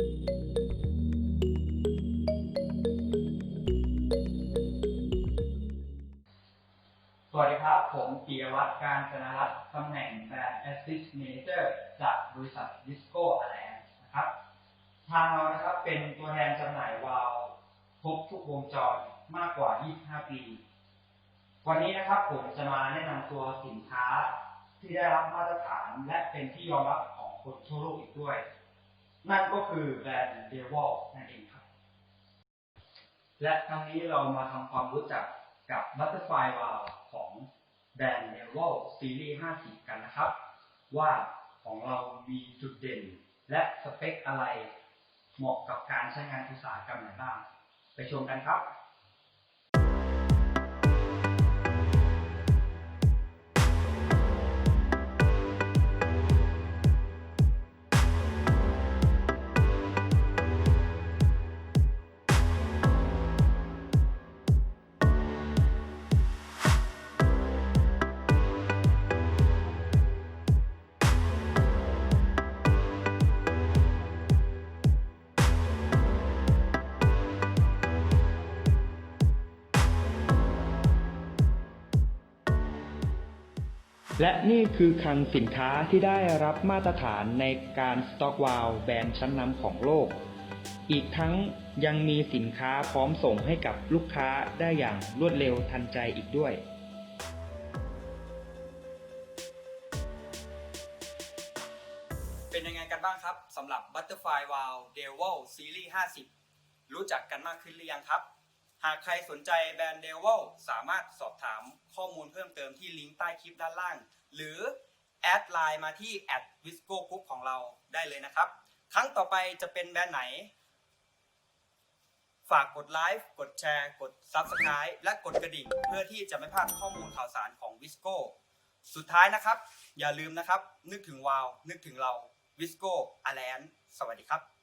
สวัสดีครับ ผมปียวัฒน์การจนรัตน์ตำแหน่งแบรนด์ Assist Manager จากบริษัท Disco Alliance นะครับ ทางเรานะครับเป็นตัวแทนจำหน่ายวาล์วครบทุกวงจรมากกว่า 25 ปี วันนี้นะครับผมจะมาแนะนำตัวสินค้าที่ได้รับมาตรฐานและเป็นที่ยอมรับของคนทั่วโลกอีกด้วย นั่นก็คือแบรนด์เดวอลนั่นเองครับ และครั้งนี้เรามาทำความรู้จักกับ Butterfly Valve ของแบรนด์เดวอลซีรีส์50 กันนะครับ ว่าของเรามีจุดเด่น และสเปคอะไรเหมาะกับการใช้งานอุตสาหกรรมไหนบ้าง ไปชมกันครับ และนี่คือคลังสินค้าที่ได้รับมาตรฐานในการสต็อกวาลแบรนด์ชั้นนำของโลก อีกทั้งยังมีสินค้าพร้อมส่งให้กับลูกค้าได้อย่างรวดเร็วทันใจอีกด้วยเป็นยังไงกันบ้างครับสำหรับ Butterfly Valve d e v o l Series 50 รู้จักกันมากขึ้นหรือยังครับ หากใครสนใจแบรนด์ d e v o l สามารถสอบถามข้อมูลเพิ่มเติมที่ลิงก์ใต้คลิปด้านล่าง หรือแอดไลน์มาที่ @visco group ของเราได้เลยนะครับ ครั้งต่อไปจะเป็นแบรนด์ไหน ฝากกดไลค์กดแชร์ กด Subscribe และกดกระดิ่ง เพื่อที่จะไม่พลาดข้อมูลข่าวสารของ Visco สุดท้ายนะครับ อย่าลืมนะครับ นึกถึงวาว นึกถึงเรา Visco a l l i a n c e สวัสดีครับ